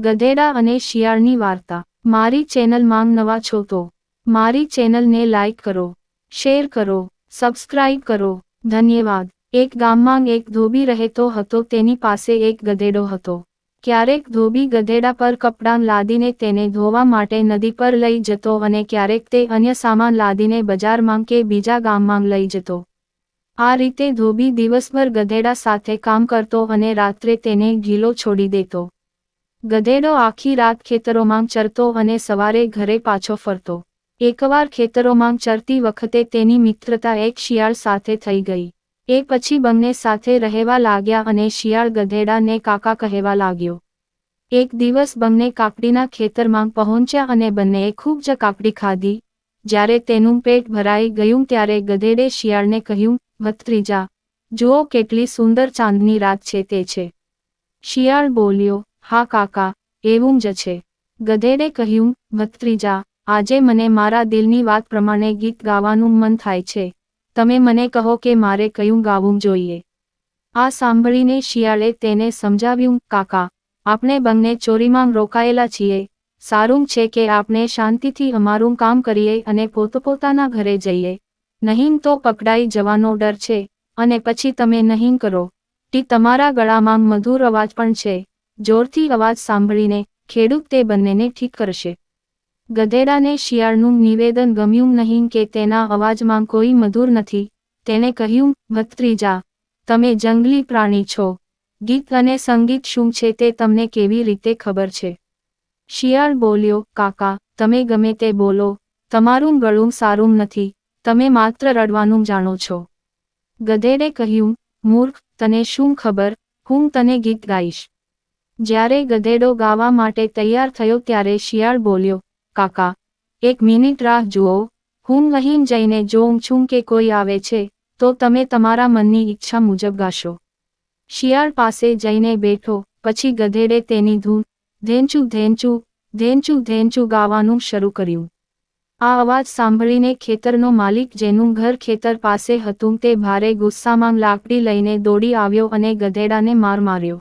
ગધેડા અને શિયાળની વાર્તા. મારી ચેનલ માંગ નવા છો તો મારી ચેનલને લાઇક કરો, શેર કરો, સબસ્ક્રાઇબ કરો. ધન્યવાદ. એક ગામમાં એક ધોબી રહેતો હતો, તેની પાસે એક ગધેડો હતો. ક્યારેક ધોબી ગધેડા પર કપડાં લાદીને તેને ધોવા માટે નદી પર લઈ જતો અને ક્યારેક તે અન્ય સામાન લાદીને બજારમાં કે બીજા ગામમાં લઈ જતો. આ રીતે ધોબી દિવસભર ગધેડા સાથે કામ કરતો અને રાત્રે તેને ઢીલો છોડી દેતો. ગધેડો આખી રાત ખેતરોમાં ચરતો અને સવારે ઘરે પાછો ફરતો. એકવાર ખેતરોમાં ચરતી વખતે તેની મિત્રતા એક શિયાળ સાથે થઈ ગઈ. એ પછી બંને સાથે રહેવા લાગ્યા અને શિયાળ ગધેડાને કાકા કહેવા લાગ્યો. એક દિવસ બંને કાકડીના ખેતરમાં પહોંચ્યા અને બંનેએ ખૂબ જ કાકડી ખાધી. જ્યારે તેનું પેટ ભરાઈ ગયું ત્યારે ગધેડે શિયાળને કહ્યું, ભત્રીજા, જુઓ કેટલી સુંદર ચાંદની રાત છે તે છે. શિયાળ બોલ્યો હા કાકા, એવું જ છે. ગધેડે કહ્યું, ભત્રીજા, આજે મને મારા દિલની વાત પ્રમાણે ગીત ગાવાનું મન થાય છે. તમે મને કહો કે મારે કયું ગાવું જોઈએ. આ સાંભળીને શિયાળે તેને સમજાવ્યું, કાકા, આપણે બંને ચોરીમાં રોકાયેલા છીએ. સારું છે કે આપણે શાંતિથી અમારું કામ કરીએ અને પોતપોતાના ઘરે જઈએ. નહીં તો પકડાઈ જવાનો ડર છે, અને પછી તમે નહીં કરો. ટી તમારા ગળામાં મધુર અવાજ પણ છે. જોરથી અવાજ સાંભળીને ખેડૂત તે બંનેને ઠીક કરશે. ગધેડાને શિયાળનું નિવેદન ગમ્યું નહીં કે તેના અવાજમાં કોઈ મધુર નથી, તેણે કહ્યું ભત્રીજા તમે જંગલી પ્રાણી છો. ગીત અને સંગીત શું છે તે તમને કેવી રીતે ખબર છે? શિયાળ બોલ્યો, કાકા, તમે ગમે તે બોલો, તમારું ગળું સારું નથી, તમે માત્ર રડવાનું જાણો છો. ગધેડે કહ્યું, મૂર્ખ, તને શું ખબર? હું તને ગીત ગાઈશ. જ્યારે ગધેડો ગાવા માટે તૈયાર થયો ત્યારે શિયાળ બોલ્યો, કાકા, એક મિનિટ રાહ જુઓ. હું અહીં જઈને જોઉં છું કે કોઈ આવે છે, તો તમે તમારા મનની ઈચ્છા મુજબ ગાશો. શિયાળ પાસે જઈને બેઠો, પછી ગધેડે તેની ધૂન ધેંચું ધેંચું ધેંચું ધેંચું ગાવાનું શરૂ કર્યું. આ અવાજ સાંભળીને ખેતરનો માલિક જેનું ઘર ખેતર પાસે હતું તે ભારે ગુસ્સામાં લાકડી લઈને દોડી આવ્યો અને ગધેડાને માર માર્યો.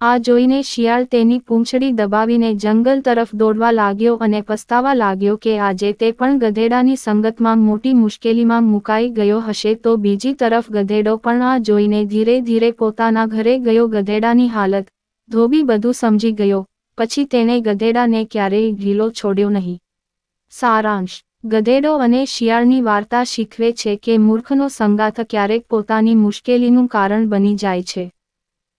આ જોઈને શિયાળ તેની પૂંછડી દબાવીને જંગલ તરફ દોડવા લાગ્યો અને પસ્તાવા લાગ્યો કે આજે તે પણ ગધેડાની સંગતમાં મોટી મુશ્કેલીમાં મુકાઈ ગયો હશે તો બીજી તરફ ગધેડો પણ આ જોઈને ધીરે ધીરે પોતાના ઘરે ગયો ગધેડાની હાલત. ધોબી બધું સમજી ગયો. પછી તેણે ગધેડાને ક્યારેય ઢીલો છોડ્યો નહીં. સારાંશ. ગધેડો અને શિયાળની વાર્તા શીખવે છે કે મૂર્ખનો સંગાથ ક્યારેક પોતાની મુશ્કેલીનું કારણ બની જાય છે.